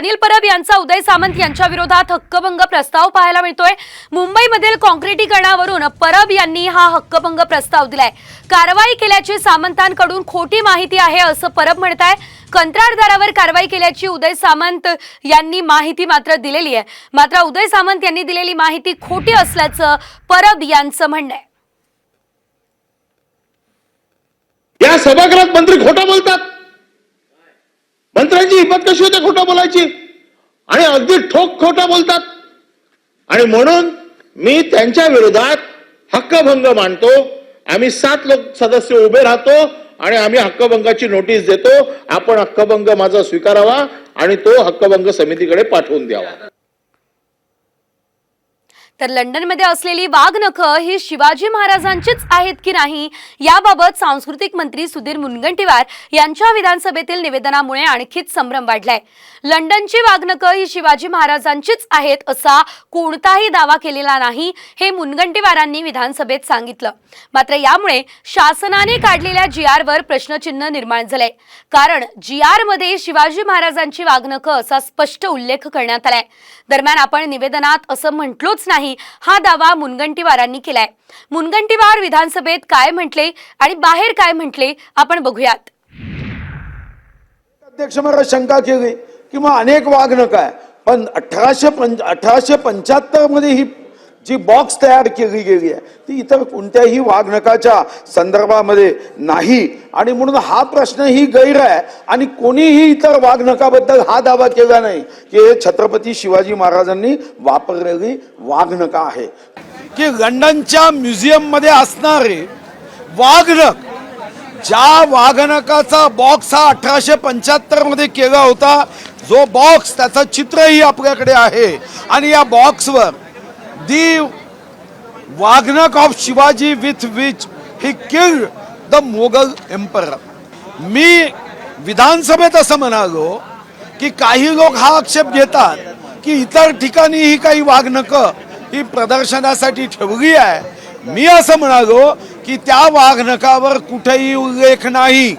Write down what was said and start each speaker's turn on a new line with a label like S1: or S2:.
S1: अनिल परब यांचा उदय सामंत यांच्या विरोधात हक्कभंग प्रस्ताव पाहायला मिळतोय. मुंबईमधील कॉन्क्रिटीकरणावरून परब यांनी हा हक्कभंग प्रस्ताव दिलाय. कारवाई केल्याची सामंतांकडून खोटी माहिती आहे असं परब म्हणताय. कंत्राटदारावर कारवाई केल्याची उदय सामंत यांनी माहिती मात्र दिलेली आहे. मात्र उदय सामंत यांनी दिलेली माहिती खोटी असल्याचं परब यांचं म्हणणं आहे.
S2: या सभागृहात मंत्री खोटा बोलतात. मंत्र्यांची हिंमत कशी होते खोटं बोलायची? आणि अगदी ठोक खोटं बोलतात. आणि म्हणून मी त्यांच्या विरोधात हक्कभंग मांडतो आम्ही सात लोक सदस्य उभे राहतो आणि आम्ही हक्कभंगाची नोटीस देतो. आपण हक्कभंग माझा स्वीकारावा आणि तो हक्कभंग समितीकडे पाठवून द्यावा.
S1: तर लंडनमध्ये असलेली वाघनखं ही शिवाजी महाराजांचीच आहेत की नाही याबाबत सांस्कृतिक मंत्री सुधीर मुनगंटीवार यांच्या विधानसभेतील निवेदनामुळे आणखीच संभ्रम वाढलाय. लंडनची वाघनखं ही शिवाजी महाराजांचीच आहेत असा कोणताही दावा केलेला नाही हे मुनगंटीवारांनी विधानसभेत सांगितलं. मात्र यामुळे शासनाने काढलेल्या जी आरवर प्रश्नचिन्ह निर्माण झालंय. कारण जी आरमध्ये शिवाजी महाराजांची वाघनखं असा स्पष्ट उल्लेख करण्यात आलाय. दरम्यान आपण निवेदनात असं म्हटलोच नाही हा दावा मुनगंटीवारांनी केलाय. मुनगंटीवार विधानसभेत काय म्हटले आणि बाहेर काय म्हटले आपण बघूयात.
S3: अध्यक्ष मला शंका केली किंवा अनेक वाघ नका पण अठराशे पंच अठराशे पंच्याहत्तरमध्ये ही जी बॉक्स तयार केली गेली आहे ती इतर कोणत्याही वाघनकाच्या संदर्भामध्ये नाही. आणि म्हणून हा प्रश्न ही गैर आहे. आणि कोणीही इतर वाघनकाबद्दल हा दावा केला नाही की हे छत्रपती शिवाजी महाराजांनी वापरलेली वाघनका आहे. की लंडनच्या म्युझियममध्ये असणारे वाघनक ज्या वाघनकाचा बॉक्स हा अठराशे पंच्याहत्तरमध्ये केला होता जो बॉक्स त्याचं चित्रही आपल्याकडे आहे. आणि या बॉक्सवर the waghnakh of Shivaji with which he killed the Mughal emperor मी विधानसभेत असं म्हणालो की काही लोक हा आक्षेप घेतात की इतर ठिकाणी ही काही वाघनकं ही प्रदर्शनासाठी ठेवली आहे. मी असं म्हणालो की त्या वाघनकावर कुठेही उल्लेख नाही.